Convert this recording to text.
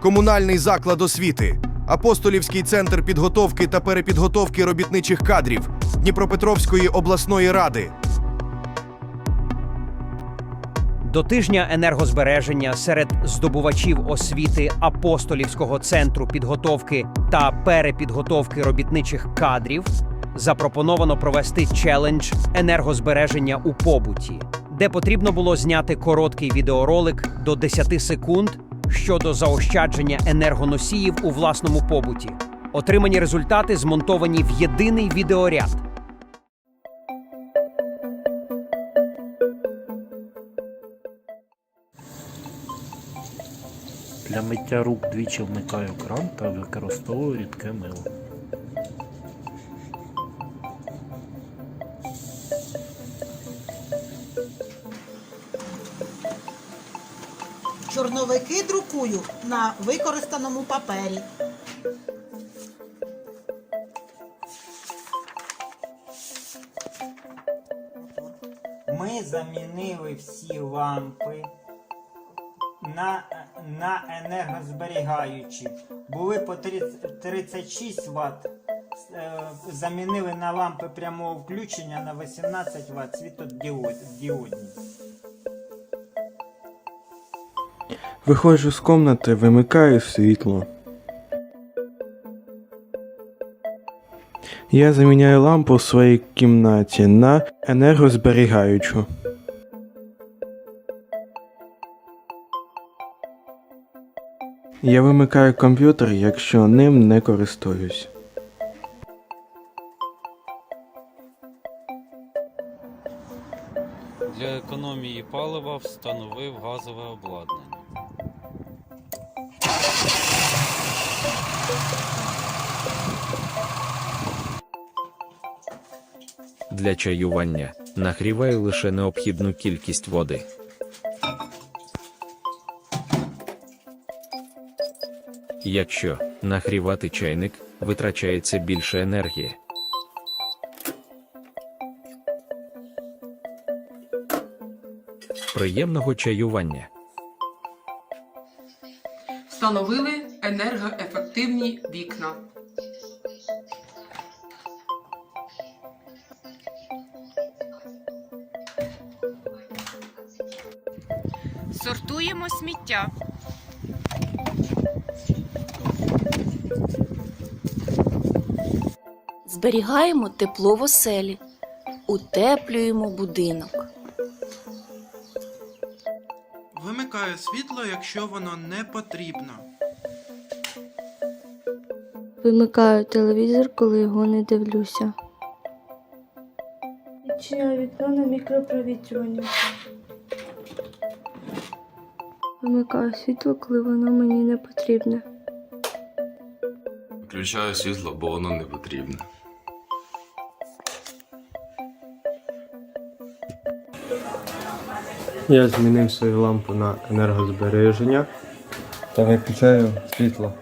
комунальний заклад освіти, Апостолівський центр підготовки та перепідготовки робітничих кадрів Дніпропетровської обласної ради. До тижня енергозбереження серед здобувачів освіти апостолівського центру підготовки та перепідготовки робітничих кадрів запропоновано провести челендж енергозбереження у побуті, де потрібно було зняти короткий відеоролик до 10 секунд щодо заощадження енергоносіїв у власному побуті. Отримані результати змонтовані в єдиний відеоряд. Для миття рук двічі вмикаю кран та використовую рідке мило. Чорновики друкую на використаному папері. Ми замінили всі лампи на, на енергозберігаючі. Були по 30 36 Вт. Замінили на лампи прямого включення на 18 Вт світодіодні. Виходжу з комнати, вимикаю світло. Я заміняю лампу в своїй кімнаті на енергозберігаючу. Я вимикаю комп'ютер, якщо ним не користуюсь. Для економії палива встановив газове обладнання. Для чаювання нагріваю лише необхідну кількість води. Якщо нагрівати чайник, витрачається більше енергії. Приємного чаювання. Встановили енергоефективні вікна. Сортуємо сміття. Зберігаємо тепло в оселі, утеплюємо будинок. Вимикаю світло, якщо воно не потрібно. Вимикаю телевізор, коли його не дивлюся. Відчиняю вікно на мікропровітрювання. Вимикаю світло, коли воно мені не потрібне. Включаю світло, бо воно не потрібне. Я змінив свою лампу на енергозбереження та виключаю світло.